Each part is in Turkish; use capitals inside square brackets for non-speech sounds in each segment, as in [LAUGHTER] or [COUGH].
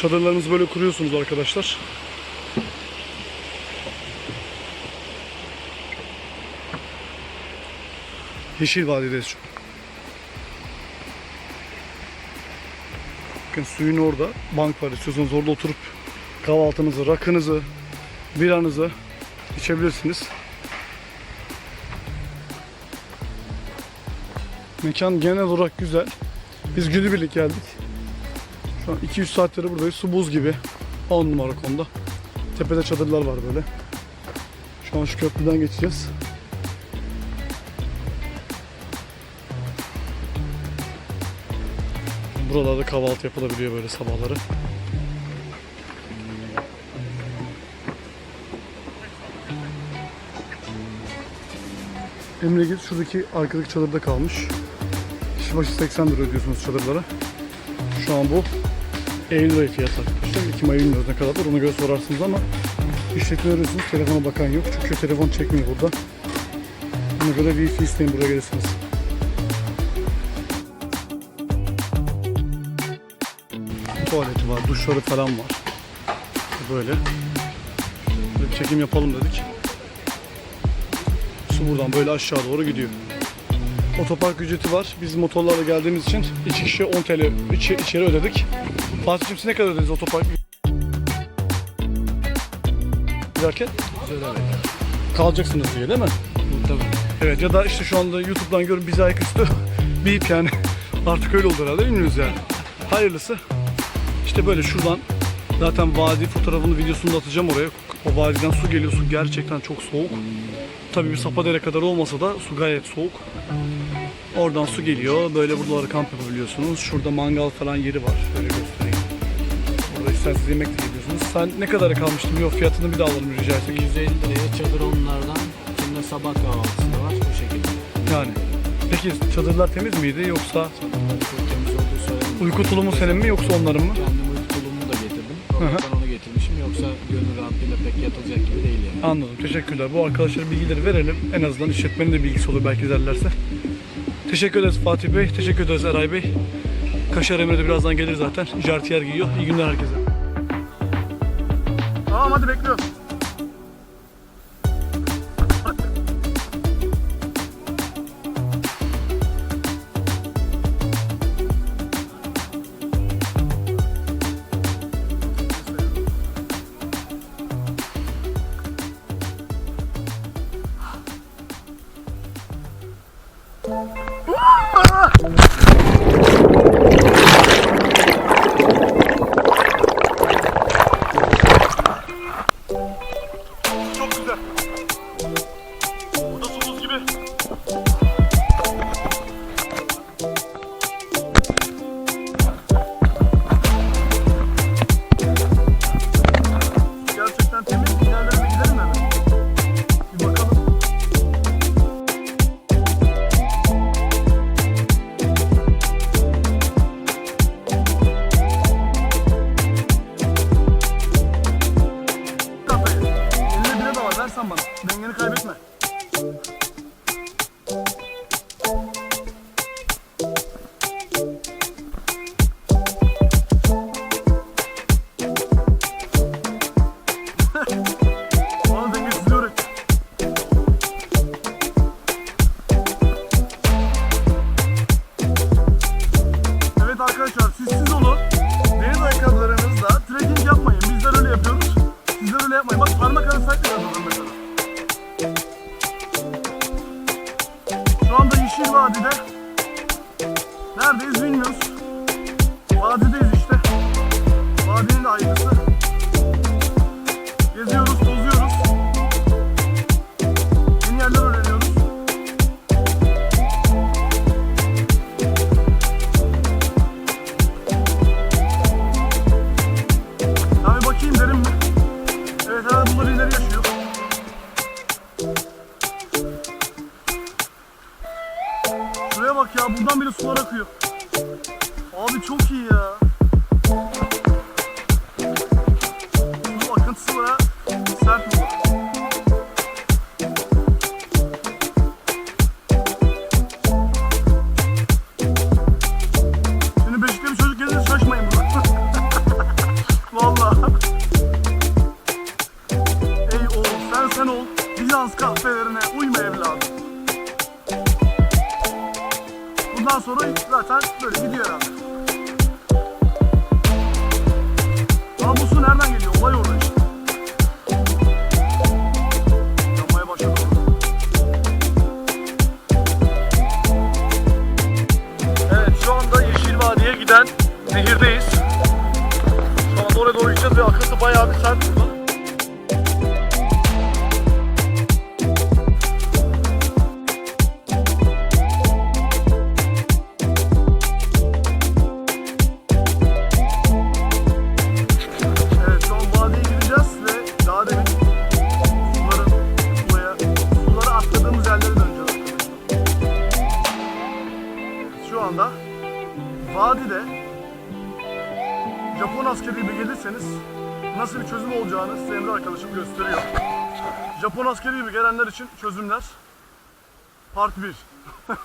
Çadırlarınızı böyle kuruyorsunuz arkadaşlar. Yeşil Vadi'deyiz şu. Bakın suyun orada bank var. İstiyorsanız orada oturup kahvaltınızı, rakınızı, biranızı içebilirsiniz. Mekan genel olarak güzel. Biz günübirlik geldik. Şu an 2-3 saatleri buradayız. Su buz gibi. 10 numara konuda. Tepede çadırlar var böyle. Şu an şu köprüden geçeceğiz. Buralarda kahvaltı yapılabiliyor böyle sabahları. Emre git şuradaki arkadaki çadırda kalmış. Kişi başı 80 lira ödüyorsunuz çadırlara. Şu an bu Eylül ayı fiyatı arkadaşlar. Ekim ayı bilmiyoruz ne kadardır ona göre sorarsınız ama işletme arıyorsunuz telefona bakan yok. Çünkü telefon çekmiyor burada. Ona göre wifi isteyin buraya gelirsiniz. Tuvaleti var, duşları falan var. Böyle. Böyle çekim yapalım dedik. Su buradan böyle aşağı doğru gidiyor. Otopark ücreti var. Biz motorlarla geldiğimiz için iki kişi 10 TL içeri ödedik. Fatih'cim siz ne kadar ödediniz otopark Giderken? Kalacaksınız diye değil mi? Muhtemelen. Evet ya da işte şu anda YouTube'dan görün bize ayaküstü [LAUGHS] bip yani. Artık öyle oldu herhalde bilmiyoruz yani. Hayırlısı. İşte böyle şuradan zaten vadi fotoğrafını videosunu da atacağım oraya. O vadiden su geliyor. Su gerçekten çok soğuk. Tabii bir Sapadere kadar olmasa da su gayet soğuk. Oradan su geliyor. Böyle buralara kamp yapabiliyorsunuz. Şurada mangal falan yeri var. Şöyle göstereyim. İsterseniz yemek de. Sen ne kadara kalmıştın? Yok fiyatını bir daha alalım rica etsek. 150 liraya çadır onlardan. İçinde sabah kahvaltısı da var bu şekilde. Yani. Peki çadırlar temiz miydi yoksa Çadırları çok temiz olduğu söylenmiyor. uyku tulumu senin mi yoksa onların mı? Kendim uyku tulumu da getirdim. Oradan onu getirmişim. Yoksa gönül rahatlığıyla pek yatılacak gibi değil yani. Anladım. Teşekkürler. Bu arkadaşlara bilgileri verelim. En azından işletmenin de bilgisi olur belki izlerlerse. Teşekkür ederiz Fatih Bey. Teşekkür ederiz Eray Bey. Kaşar Emre de birazdan gelir zaten. Jartiyer giyiyor. İyi günler herkese. Tamam hadi bekliyorum. Çok Parmak arası saklıyor mesela. Şu anda Yeşil Vadi'de. Neredeyiz bilmiyoruz. Vadideyiz işte. Vadinin de ayrısı. Şuraya bak ya buradan bile sular akıyor. Abi çok iyi ya. böyle dolaşacağız ve akıntı bayağı bir sert. Nasıl bir çözüm olacağını size Emre arkadaşım gösteriyor. Japon askeri gibi gelenler için çözümler Part 1 [LAUGHS]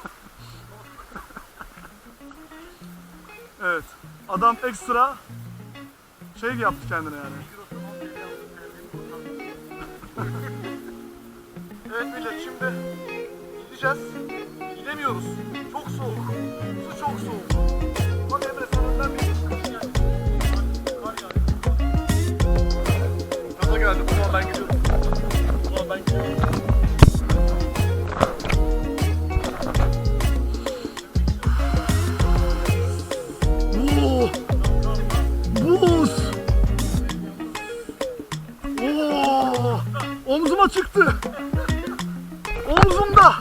Evet adam ekstra şey yaptı kendine yani. [LAUGHS] evet millet şimdi gideceğiz. Gidemiyoruz. Çok soğuk. Su çok soğuk. Bak Emre sen bir Gaza geldim. O zaman ben gidiyorum. O zaman ben gidiyorum. Çıktı. Omzumda.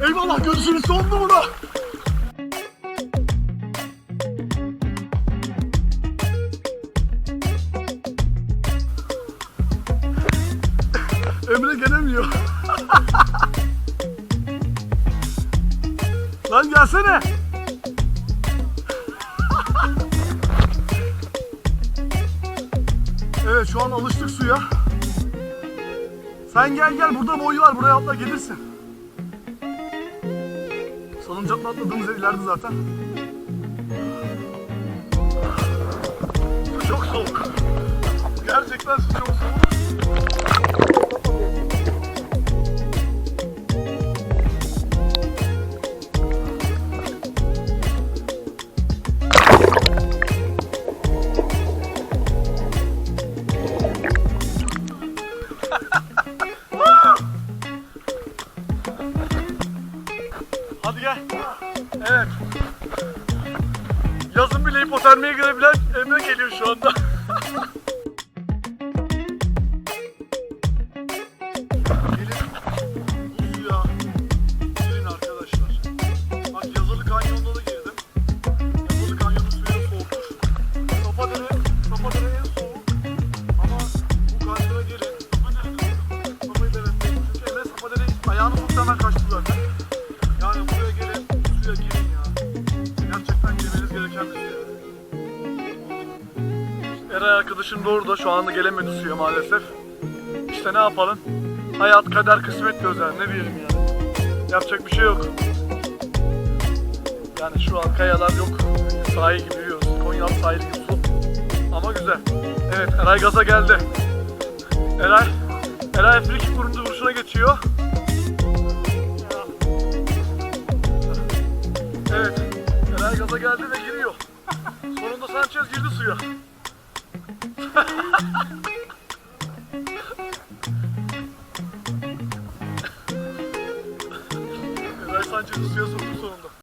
Eyvallah görüşürüz son numara. Lan gelsene. evet şu an alıştık suya. Sen gel gel burada boyu var buraya atla gelirsin. Salıncakla atladığımız yer ileride zaten. Çok soğuk. Gerçekten çok soğuk. Hipotermiye girebilen Emre geliyor şu anda. Da orada. Şu anda gelemedi suya maalesef. İşte ne yapalım? Hayat, kader, kısmet diyoruz yani. Ne diyelim yani. Yapacak bir şey yok. Yani şu an kayalar yok. Sahil gibi yürüyoruz. Konyaaltı sahili gibi su. Ama güzel. Evet Eray gaza geldi. Eray, Eray free kick vurunca vuruşuna geçiyor. Evet. Eray gaza geldi ve giriyor. Sonunda Sanchez girdi suya.